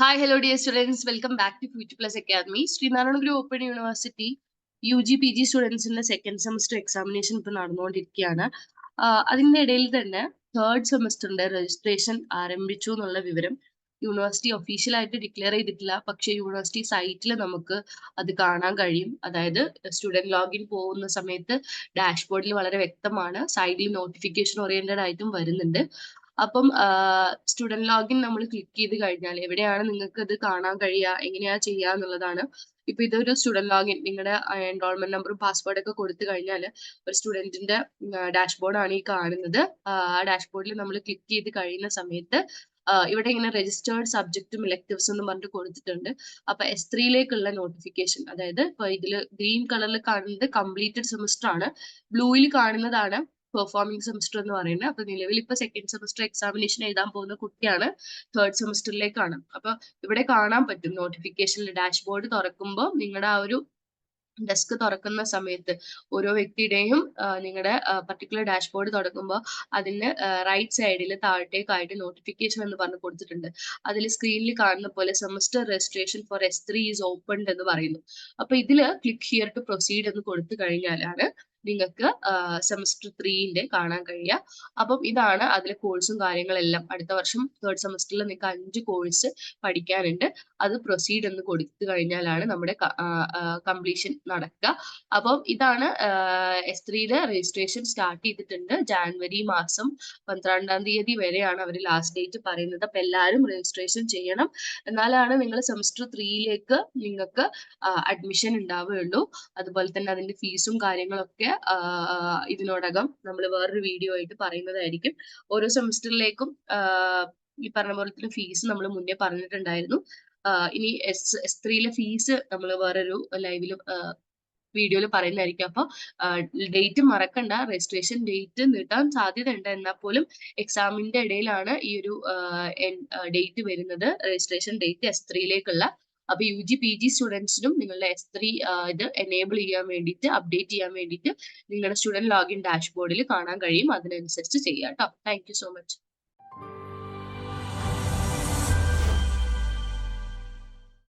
Hi, hello dear students welcome back to future plus academy Sreenarayana Guru open university U G P G സ്റ്റുഡൻസിന്റെ second semester examination ഇപ്പൊ നടന്നുകൊണ്ടിരിക്കുകയാണ്. അതിന്റെ ഇടയിൽ തന്നെ third സെമസ്റ്ററിന്റെ registration ആരംഭിച്ചു എന്നുള്ള വിവരം യൂണിവേഴ്സിറ്റി ഒഫീഷ്യലായിട്ട് ഡിക്ലെയർ ചെയ്തിട്ടില്ല. പക്ഷെ യൂണിവേഴ്സിറ്റി സൈറ്റിൽ നമുക്ക് അത് കാണാൻ കഴിയും. അതായത് സ്റ്റുഡന്റ് ലോഗിൻ പോകുന്ന സമയത്ത് ഡാഷ്ബോർഡിൽ വളരെ വ്യക്തമാണ്. സൈഡിൽ നോട്ടിഫിക്കേഷൻ ഓറിയന്റഡ് ആയിട്ടും വരുന്നുണ്ട്. അപ്പം സ്റ്റുഡന്റ് ലോഗിൻ നമ്മൾ ക്ലിക്ക് ചെയ്ത് കഴിഞ്ഞാൽ എവിടെയാണ് നിങ്ങൾക്ക് ഇത് കാണാൻ കഴിയുക എങ്ങനെയാ ചെയ്യുക എന്നുള്ളതാണ്. ഇപ്പൊ ഇതൊരു സ്റ്റുഡന്റ് ലോഗിൻ നിങ്ങളുടെ എൻറോൾമെന്റ് നമ്പറും പാസ്വേഡ് ഒക്കെ കൊടുത്തു കഴിഞ്ഞാൽ ഒരു സ്റ്റുഡന്റിന്റെ ഡാഷ്ബോർഡ് ആണ് ഈ കാണുന്നത്. ആ ഡാഷ്ബോർഡിൽ നമ്മൾ ക്ലിക്ക് ചെയ്ത് കഴിയുന്ന സമയത്ത് ഇവിടെ ഇങ്ങനെ രജിസ്റ്റേർഡ് സബ്ജക്റ്റും ഇലക്ടീവ്സ് എന്ന് പറഞ്ഞിട്ട് കൊടുത്തിട്ടുണ്ട്. അപ്പൊ എസ് ത്രീയിലേക്കുള്ള നോട്ടിഫിക്കേഷൻ അതായത് ഇപ്പൊ ഇതിൽ ഗ്രീൻ കളറിൽ കാണുന്നത് കംപ്ലീറ്റഡ് സെമിസ്റ്റർ ആണ്. ബ്ലൂയിൽ കാണുന്നതാണ് പെർഫോമിംഗ് സെമസ്റ്റർ എന്ന് പറയുന്നത്. അപ്പൊ നിലവിൽ ഇപ്പൊ സെക്കൻഡ് സെമസ്റ്റർ എക്സാമിനേഷൻ എഴുതാൻ പോകുന്ന കുട്ടിയാണ് തേർഡ് സെമസ്റ്ററിലേക്കാണ് അപ്പൊ ഇവിടെ കാണാൻ പറ്റും നോട്ടിഫിക്കേഷനിൽ ഡാഷ്ബോർഡ് തുറക്കുമ്പോൾ നിങ്ങളുടെ ആ ഒരു ഡെസ്ക് തുറക്കുന്ന സമയത്ത് ഓരോ വ്യക്തിയുടെയും നിങ്ങളുടെ പർട്ടിക്കുലർ ഡാഷ്ബോർഡ് തുടങ്ങുമ്പോൾ അതിന് റൈറ്റ് സൈഡിൽ താഴത്തേക്കായിട്ട് നോട്ടിഫിക്കേഷൻ എന്ന് പറഞ്ഞ് കൊടുത്തിട്ടുണ്ട്. അതിൽ സ്ക്രീനിൽ കാണുന്ന പോലെ semester registration for S three is opened എന്ന് പറയുന്നു. അപ്പൊ ഇതിൽ ക്ലിക്ക് ഹിയർ ടു പ്രൊസീഡ് എന്ന് കൊടുത്തു കഴിഞ്ഞാലാണ് നിങ്ങൾക്ക് സെമസ്റ്റർ ത്രീന്റെ കാണാൻ കഴിയുക. അപ്പം ഇതാണ് അതിലെ കോഴ്സും കാര്യങ്ങളെല്ലാം. അടുത്ത വർഷം തേർഡ് സെമസ്റ്ററിൽ നിങ്ങൾക്ക് അഞ്ച് കോഴ്സ് പഠിക്കാനുണ്ട്. അത് പ്രൊസീഡ് എന്ന് കൊടുത്തു കഴിഞ്ഞാലാണ് നമ്മുടെ കംപ്ലീഷൻ നടക്കുക. അപ്പം ഇതാണ് എസ് ത്രീയുടെ രജിസ്ട്രേഷൻ സ്റ്റാർട്ട് ചെയ്തിട്ടുണ്ട്. ജാനുവരി മാസം പന്ത്രണ്ടാം തീയതി വരെയാണ് അവർ ലാസ്റ്റ് ഡേറ്റ് പറയുന്നത്. അപ്പൊ എല്ലാവരും രജിസ്ട്രേഷൻ ചെയ്യണം. എന്നാലാണ് നിങ്ങൾ സെമസ്റ്റർ ത്രീയിലേക്ക് നിങ്ങൾക്ക് അഡ്മിഷൻ ഉണ്ടാവുകയുള്ളൂ. അതുപോലെ തന്നെ അതിന്റെ ഫീസും കാര്യങ്ങളൊക്കെ ഇതിനോടകം നമ്മൾ വേറൊരു വീഡിയോ ആയിട്ട് പറയുന്നതായിരിക്കും. ഓരോ സെമിസ്റ്ററിലേക്കും ഈ പറഞ്ഞ പോലെ തന്നെ ഫീസ് നമ്മൾ മുന്നേ പറഞ്ഞിട്ടുണ്ടായിരുന്നു. ഇനി എസ് എസ് ത്രീയിലെ ഫീസ് നമ്മൾ വേറൊരു ലൈവിൽ വീഡിയോയിൽ പറയുന്നതായിരിക്കും. അപ്പോൾ ഡേറ്റ് മറക്കണ്ട രജിസ്ട്രേഷൻ ഡേറ്റ് നീട്ടാൻ സാധ്യത ഉണ്ട് എന്നാൽ പോലും എക്സാമിന്റെ ഇടയിലാണ് ഈ ഒരു ഡേറ്റ് വരുന്നത്. രജിസ്ട്രേഷൻ ഡേറ്റ് എസ് ത്രീയിലേക്കുള്ള അപ്പൊ യു ജി പി ജി സ്റ്റുഡൻസിനും നിങ്ങളുടെ എസ് ത്രീ ഇത് എനേബിൾ ചെയ്യാൻ വേണ്ടിയിട്ട് അപ്ഡേറ്റ് ചെയ്യാൻ വേണ്ടിയിട്ട് നിങ്ങളുടെ സ്റ്റുഡന്റ് ലോഗിൻ ഡാഷ്ബോർഡിൽ കാണാൻ കഴിയും. അതിനനുസരിച്ച് ചെയ്യാം കേട്ടോ താങ്ക് സോ മച്ച്